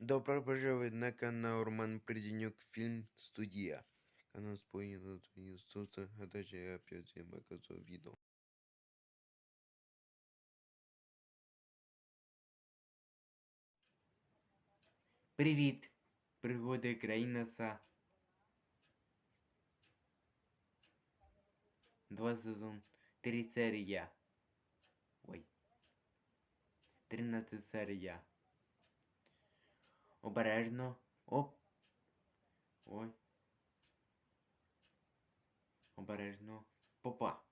Добро пожаловать на канал Роман Приденюк Фильм Студия. Канал споєно твої соуса, а я опять всем показываю видео. Привіт! Пригоди Країнаса. Два сезон. Три серія. Ой. Тринадцять серія. Обережно. Оп. Ой. Обережно. Попа.